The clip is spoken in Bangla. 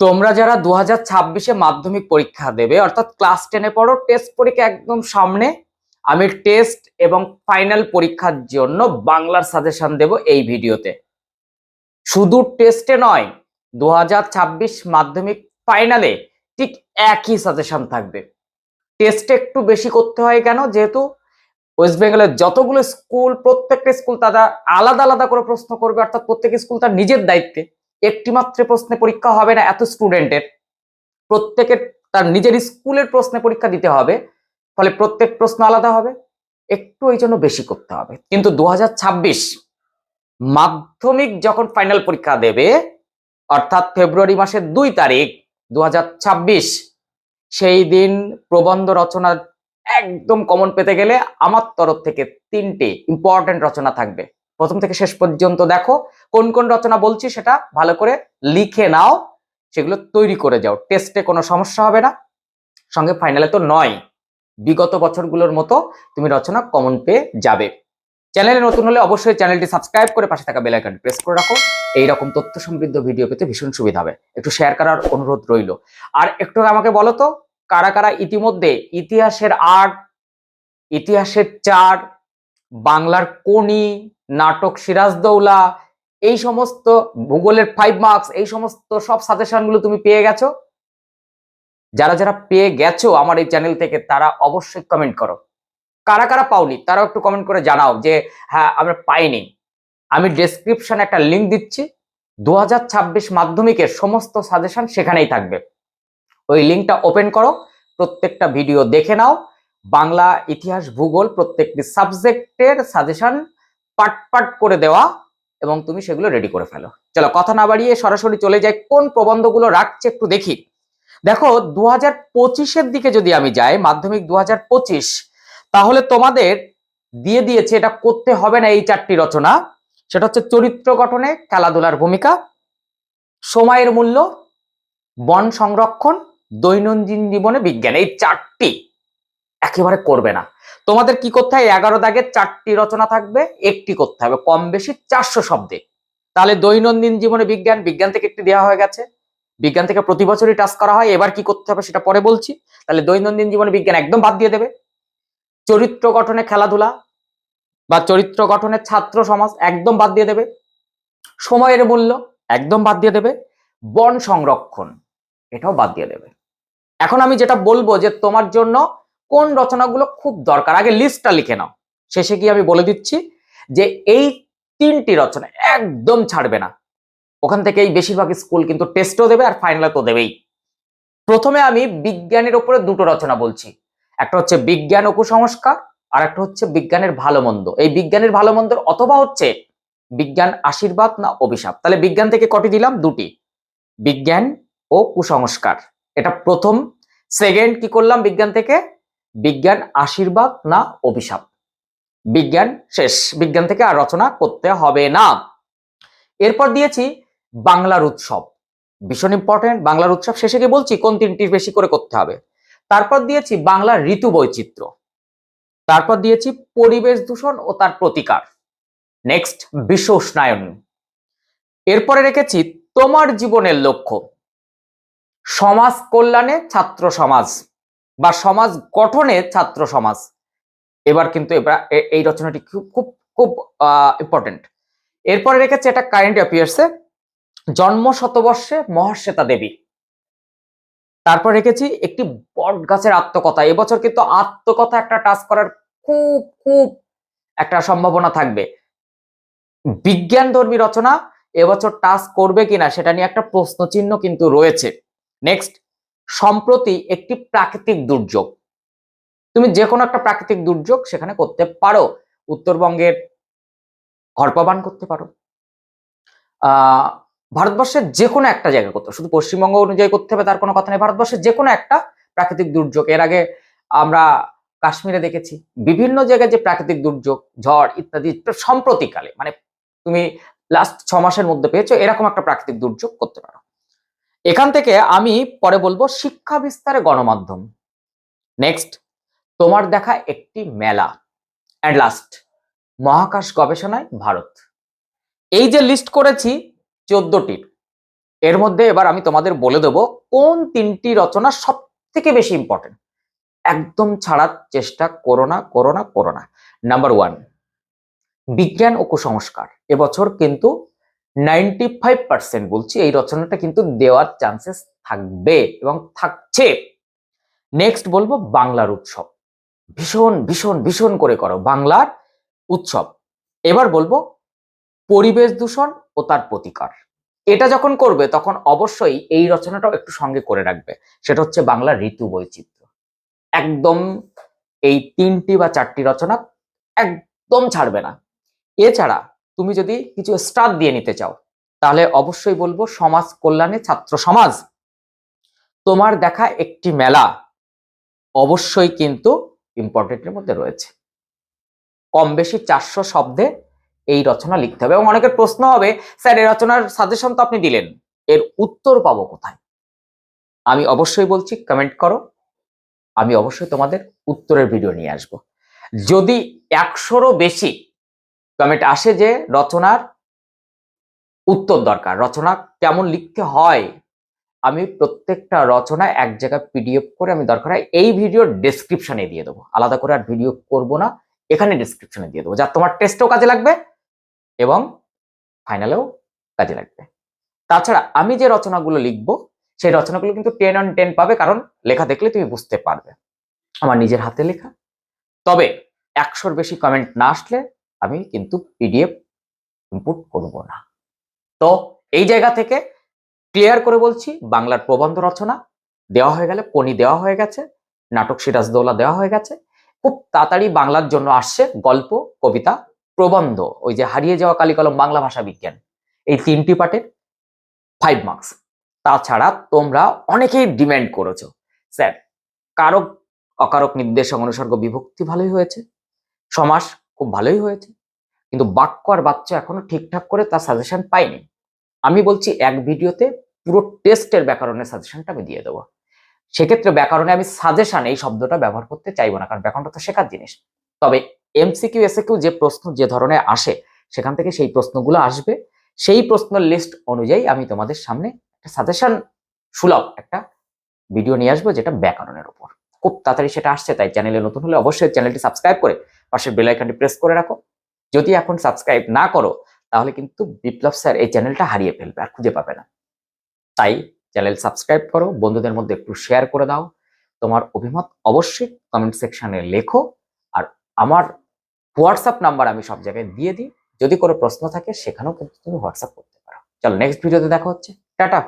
তোমরা যারা দু হাজার ছাব্বিশে মাধ্যমিক পরীক্ষা দেবে, অর্থাৎ ক্লাস টেনে পড়ো টেস্ট পরীক্ষা একদম সামনে। আমি টেস্ট এবং ফাইনাল পরীক্ষার জন্য বাংলার সাজেশন দেব এই ভিডিওতে। শুধু টেস্টে নয় দু মাধ্যমিক ফাইনালে ঠিক একই সাজেশন থাকবে। টেস্টে একটু বেশি করতে হয় কেন? যেহেতু ওয়েস্ট বেঙ্গলের যতগুলো স্কুল প্রত্যেকটা স্কুল তারা আলাদা আলাদা করে প্রশ্ন করবে, অর্থাৎ প্রত্যেক স্কুল তার নিজের দায়িত্বে। একটি মাত্র প্রশ্নে পরীক্ষা হবে না, এত স্টুডেন্টের প্রত্যেকের, তার নিজের স্কুলের প্রশ্নে পরীক্ষা দিতে হবে, ফলে প্রত্যেক প্রশ্ন আলাদা হবে, একটু এই জন্য বেশি করতে হবে। কিন্তু দু হাজার ছাব্বিশ মাধ্যমিক যখন ফাইনাল পরীক্ষা দেবে, অর্থাৎ ফেব্রুয়ারি মাসের দুই তারিখ দু হাজার ছাব্বিশ, সেই দিন প্রবন্ধ রচনা একদম কমন পেতে গেলে আমার তরফ থেকে তিনটে ইম্পর্টেন্ট রচনা থাকবে। প্রথম থেকে শেষ পর্যন্ত দেখো কোন কোন রচনা বলছি সেটা ভালো করে লিখে নাও, সেগুলো তৈরি করে যাও। টেস্টে কোনো সমস্যা হবে না। সঙ্গে ফাইনালে তো নয়। বিগত বছরগুলোর মতো তুমি রচনা কমন পেয়ে যাবে। চ্যানেলে নতুন হলে অবশ্যই চ্যানেলটি সাবস্ক্রাইব করে পাশে থাকা বেল আইকনটি প্রেস করে রাখো। এই রকম তথ্য সমৃদ্ধ ভিডিও পেতে ভীষণ সুবিধা হবে। একটু শেয়ার করার অনুরোধ রইল। আর একটু আমাকে বলো তো, কারা কারা ইতিমধ্যে ইতিহাসের আট ইতিহাসের চার, বাংলার কোনি নাটক সিরাজদৌলা এই সমস্ত ভূগোলের ফাইভ মার্কস এই সমস্ত সব সাজেশনগুলো তুমি পেয়ে গেছো। যারা যারা পেয়ে গেছো আমার এই চ্যানেল থেকে, তারা অবশ্যই কমেন্ট করো। কারা কারা পাওনি, তারাও একটু কমেন্ট করে জানাও যে হ্যাঁ আমরা পাইনি। আমি ডেসক্রিপশনে একটা লিঙ্ক দিচ্ছি। দু হাজার ছাব্বিশ মাধ্যমিকের সমস্ত সাজেশন সেখানেই থাকবে। ওই লিঙ্কটা ওপেন করো, প্রত্যেকটা ভিডিও দেখে নাও। বাংলা ইতিহাস, ভূগোল প্রত্যেকটি সাবজেক্টের সাজেশন পাট পাট করে দেওয়া এবং তুমি সেগুলো রেডি করে ফেলো। চলো কথা না বাড়িয়ে সরাসরি চলে যাই, কোন প্রবন্ধগুলো রাখছে একটু দেখি। দেখো দু হাজার দিকে যদি আমি যাই, মাধ্যমিক দু হাজার পঁচিশ, তাহলে তোমাদের দিয়ে দিয়েছে এটা করতে হবে না এই চারটি রচনা। সেটা হচ্ছে চরিত্র গঠনে খেলাধুলার ভূমিকা, সময়ের মূল্য, বন সংরক্ষণ, দৈনন্দিন জীবনে বিজ্ঞান, এই চারটি। একেবারে করবে না। তোমাদের কি করতে হয়? এগারো দাগের চারটি রচনা থাকবে, একটি করতে হবে কম বেশি চারশো শব্দে। তাহলে দৈনন্দিন জীবনে বিজ্ঞান বিজ্ঞান থেকে একটি দেওয়া হয়ে গেছে। বিজ্ঞান থেকে প্রতি বছরই টাস্ক করা হয়, এবার কি করতে হবে সেটা পরে বলছি। তাহলে দৈনন্দিন জীবনে বিজ্ঞান একদম বাদ দিয়ে দেবে। চরিত্র গঠনে খেলাধুলা বা চরিত্র গঠনের ছাত্র সমাজ একদম বাদ দিয়ে দেবে। সময়ের মূল্য একদম বাদ দিয়ে দেবে। বন সংরক্ষণ, এটাও বাদ দিয়ে দেবে। এখন আমি যেটা বলব যে তোমার জন্য কোন রচনাগুলো খুব দরকার? আগে লিস্টটা লিখে নাও। শেষে গিয়ে আমি বলে দিচ্ছি যে এই তিনটি রচনা একদম ছাড়বে না। ওখান থেকে এই বেশিরভাগ স্কুল কিন্তু টেস্টও দেবে আর ফাইনালে তো দেবেই। প্রথমে আমি বিজ্ঞানের উপরে দুটো রচনা বলছি। একটা হচ্ছে বিজ্ঞান ও কুসংস্কার, আর একটা হচ্ছে বিজ্ঞানের ভালো মন্দ। এই বিজ্ঞানের ভালো মন্দর অথবা হচ্ছে বিজ্ঞান আশীর্বাদ না অভিশাপ। তাহলে বিজ্ঞান থেকে কটি দিলাম? দুটি। বিজ্ঞান ও কুসংস্কার। এটা প্রথম। সেকেন্ড কি করলাম বিজ্ঞান থেকে? বিজ্ঞান আশীর্বাদ না অভিশাপ? বিজ্ঞান শেষ। বিজ্ঞান থেকে আর রচনা করতে হবে না। এরপর দিয়েছি বাংলার উৎসব। ভীষণ ইম্পর্টেন্ট বাংলার উৎসব শেষে গিয়ে বলছি কোন তিনটি বেশি করে করতে হবে? তারপর দিয়েছি বাংলার ঋতু বৈচিত্র্য। তারপর দিয়েছি পরিবেশ দূষণ ও তার প্রতিকার। নেক্সট বিশ্ব উষ্ণায়ন। এরপরে রেখেছি তোমার জীবনের লক্ষ্য। সমাজ কল্যাণে ছাত্র সমাজ। বা সমাজ গঠনে ছাত্র সমাজ। এবার কিন্তু এবার এই রচনাটি খুব খুব খুব ইম্পর্টেন্ট এরপরে রেখেছে এটা কারেন্ট অ্যাফেয়ার্সে জন্ম শতবর্ষে মহাশ্বেতা দেবী। তারপর রেখেছি একটি বট গাছের আত্মকথা। এবছর কিন্তু আত্মকথা একটা টাচ করার খুব খুব একটা সম্ভাবনা থাকবে। বিজ্ঞান ধর্মী রচনা এবছর টাচ করবে কিনা সেটা নিয়ে একটা প্রশ্ন চিহ্ন কিন্তু রয়েছে। নেক্সট সম্প্রতি একটি প্রাকৃতিক দুর্যোগ। তুমি যে কোনো একটা প্রাকৃতিক দুর্যোগ সেখানে করতে পারো। উত্তরবঙ্গের ঘরপাবান করতে পারো। ভারতবর্ষের যে কোনো একটা জায়গা করতে শুধু পশ্চিমবঙ্গ অনুযায়ী করতে হবে, তার কোনো কথা নেই। ভারতবর্ষের যে কোনো একটা প্রাকৃতিক দুর্যোগ। এর আগে আমরা কাশ্মীরে দেখেছি। বিভিন্ন জায়গায় যে প্রাকৃতিক দুর্যোগ, ঝড় ইত্যাদি সম্প্রতিকালে মানে তুমি লাস্ট ছ মাসের মধ্যে পেয়েছ, এরকম একটা প্রাকৃতিক দুর্যোগ করতে পারো। এখান থেকে আমি পরে বলব শিক্ষা বিস্তারে গণমাধ্যম। নেক্সট তোমার দেখা একটি মেলা। অ্যান্ড লাস্ট মহাকাশ গবেষণায় ভারত। এই যে লিস্ট করেছি চোদ্দটির এর মধ্যে এবার আমি তোমাদের বলে দেবো কোন তিনটি রচনা সব থেকে বেশি ইম্পর্টেন্ট একদম ছাড়ার চেষ্টা করো না করো না করো না। নাম্বার ওয়ান বিজ্ঞান ও কুসংস্কার। এবছর কিন্তু নাইনটি ফাইভ পার্সেন্ট বলছি, এই রচনাটা কিন্তু দেওয়ার চান্সেস থাকবে এবং থাকছে। নেক্সট বলব বাংলার উৎসব। ভীষণ ভীষণ ভীষণ করে করো বাংলার উৎসব। এবার বলব পরিবেশ দূষণ ও তার প্রতিকার। এটা যখন করবে তখন অবশ্যই এই রচনাটাও একটু সঙ্গে করে রাখবে। সেটা হচ্ছে বাংলার ঋতু বৈচিত্র্য। একদম এই তিনটি বা চারটি রচনা একদম ছাড়বে না। এছাড়া তুমি যদি কিছু স্টার দিয়ে নিতে চাও, তাহলে অবশ্যই বলব সমাজ কল্যাণে ছাত্র সমাজ। তোমার দেখা একটি মেলা অবশ্যই কিন্তু ইম্পর্টেন্টের মধ্যে রয়েছে। কম বেশি চারশো শব্দে এই রচনা লিখতে হবে এবং অনেকের প্রশ্ন হবে, স্যার এই রচনার সাজেশন তো আপনি দিলেন, এর উত্তর পাবো কোথায়? আমি অবশ্যই বলছি কমেন্ট করো। আমি অবশ্যই তোমাদের উত্তরের ভিডিও নিয়ে আসব। যদি একশোরও বেশি কমেন্ট আসে যে রচনার উত্তর দরকার। রচনা কেমন লিখতে হয়? আমি প্রত্যেকটা রচনা এক জায়গায় পিডিএফ করে আমি দরকার হয় এই ভিডিও ডেসক্রিপশনে দিয়ে দেবো। আলাদা করে আর ভিডিও করব না, এখানে ডেসক্রিপশনে দিয়ে দেবো। যা তোমার টেস্টেও কাজে লাগবে এবং ফাইনালেও কাজে লাগবে। তাছাড়া আমি যে রচনাগুলো লিখব, সেই রচনাগুলো কিন্তু টেন অন টেন পাবে, কারণ লেখা দেখলে তুমি বুঝতে পারবে। আমার নিজের হাতে লেখা। তবে একশোর বেশি কমেন্ট না আসলে আমি কিন্তু পিডিএফ ইনপুট করব না। তো এই জায়গা থেকে ক্লিয়ার করে বলছি, বাংলার প্রবন্ধ রচনা দেওয়া হয়ে গেলে পনি দেওয়া হয়ে গেছে, নাটক সিরাজদৌলা দেওয়া হয়ে গেছে। খুব তাড়াতাড়ি বাংলার জন্য আসছে গল্প, কবিতা, প্রবন্ধ, ওই যে হারিয়ে যাওয়া কালিকলম বাংলা ভাষা বিজ্ঞান। এই তিনটি পার্টের ফাইভ মার্কস তাছাড়া তোমরা অনেকেই ডিমান্ড করেছ। স্যার, কারক, অকারক নির্দেশক অনুসর্গ বিভক্তি ভালোই হয়েছে। সমাস খুব ভালোই হয়েছে। কিন্তু বাক্য আর বাচ্চা এখনও ঠিকঠাক করে তার সাজেশন পাইনি। আমি বলছি এক ভিডিওতে পুরো টেস্টের ব্যাকরণের সাজেশনটা আমি দিয়ে দেবো। সেক্ষেত্রে ব্যাকরণে আমি সাজেশন এই শব্দটা ব্যবহার করতে চাইব না, কারণ ব্যাকরণটা তো শেখার জিনিস। তবে এমসিকিউ এসএকিউ যে প্রশ্ন, যে ধরনের আসে, সেখান থেকে সেই প্রশ্নগুলো আসবে। সেই প্রশ্নের লিস্ট অনুযায়ী আমি তোমাদের সামনে একটা সাজেশন সুলভ একটা ভিডিও নিয়ে আসব যেটা ব্যাকরণের উপর। খুব তাড়াতাড়ি সেটা আসছে, তাই চ্যানেলে নতুন হলে অবশ্যই চ্যানেলটি সাবস্ক্রাইব করে পাশের বেল আইকনটি প্রেস করে রাখো। যদি এখন সাবস্ক্রাইব না করো, তাহলে কিন্তু বিপ্লব স্যার এই চ্যানেলটা হারিয়ে ফেলবে, আর খুঁজে পাবে না। তাই চ্যানেল সাবস্ক্রাইব করো, বন্ধুদের মধ্যে একটু শেয়ার করে দাও। তোমার অভিমত অবশ্যই কমেন্ট সেকশনে লেখো, আর আমার হোয়াটসঅ্যাপ নাম্বার আমি সব জায়গায় দিয়ে দিই। যদি কোনো প্রশ্ন থাকে, সেখানেও কিন্তু তুমি হোয়াটসঅ্যাপ করতে পারো। চলো নেক্সট ভিডিওতে দেখা হচ্ছে। টাটা!